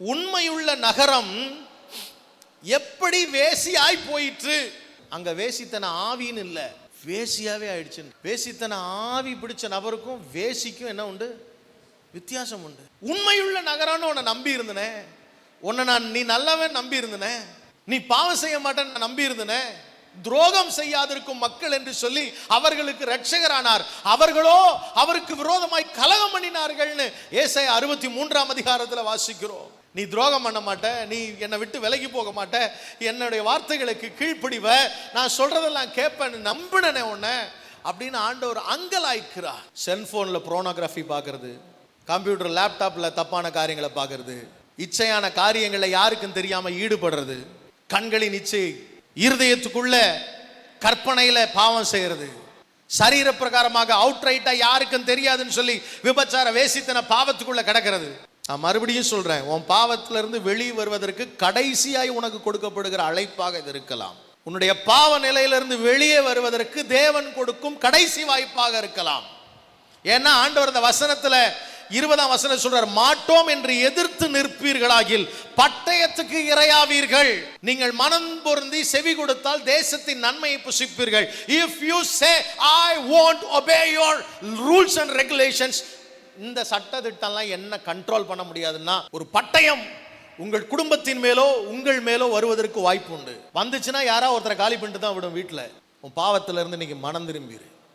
உண்மையுள்ள நகரம் எப்படி வேசியாய் போயிற்று? அங்க வேசித்தன ஆவின்னு இல்லை. வேசியாவே ஆயிடுச்சு. வேசித்தன ஆவி பிடிச்ச நபருக்கும் வேசிக்கும் என்ன உண்டு? வித்தியாசம் உண்டு. உண்மையுள்ள நகரம்னு உன்னை நம்பி இருந்தனே. உன்னை நான் நீ நல்லவன் நம்பி இருந்தனே. நீ பாவம் செய்ய மாட்டேன்னு நம்பி இருந்தனே. துரோகம் செய்யாதிருக்கும் மக்கள் என்று சொல்லி அவர்களுக்கு ரட்சகரானார் அவர்களோ அவருக்கு விரோதமாய் கலகம் பண்ணினார்கள்னு ஏசாய அறுபத்தி மூன்றாம் அதிகாரத்தில் வாசிக்கிறோம். நீ துரோகம் பண்ண மாட்ட நீ என்னை விட்டு விலகி போக மாட்ட என்னுடைய வார்த்தைகளுக்கு கீழ்ப்படிவ நான் சொல்றதெல்லாம் கேட்பேன்னு நம்பினனே உன்னை அப்படின்னு ஆண்டவர் அங்கலாய்க்கிறார். செல்போன்ல ப்ரோனோகிராஃபி பார்க்கறது கம்ப்யூட்டர் லேப்டாப்பில் தப்பான காரியங்களை பார்க்கறது இச்சையான காரியங்களை யாருக்கும் தெரியாமல் ஈடுபடுறது கண்களின் இச்சை இருதயத்துக்குள்ள கற்பனையில் பாவம் செய்கிறது சரீர பிரகாரமாக அவுட்ரைட்டாக யாருக்கும் தெரியாதுன்னு சொல்லி விபச்சார வேசித்தன பாவத்துக்குள்ளே கிடக்கிறது. நான் மறுபடியும் சொல்றேன் உன் பாவத்திலிருந்து வெளியே வருவதற்கு கடைசியாய் உனக்கு கொடுக்கப்படுகிற அழைப்பாக இது இருக்கலாம். உன்னுடைய பாவ நிலையிலிருந்து வெளியே வருவதற்கு தேவன் கொடுக்கும் கடைசி வாய்ப்பாக இருக்கலாம். ஏன்னா ஆண்டவர் இந்த வசனத்துல இருபதாம் வசனம் சொல்றார் மாட்டோம் என்று எதிர்த்து நிற்பீர்களாகில் பட்டயத்துக்கு இரையாவீர்கள். நீங்கள் மனம் பொருந்தி செவி கொடுத்தால் தேசத்தின் நன்மையை புசிப்பீர்கள். If you say I won't obey your rules and regulations இந்த சட்ட திட்டம்லாம் என்ன கண்ட்ரோல் பண்ண முடியாதுன்னா ஒரு பட்டயம் உங்கள் குடும்பத்தின் மேலோ உங்கள் மேலோ வருவதற்கு வாய்ப்பு உண்டு. வந்துச்சுன்னா யாராவது ஒருத்தரை காலி பண்ணிட்டு தான் விடும் வீட்டில் உன் பாவத்துல இருந்து இன்னைக்கு மனம் திரும்பிடு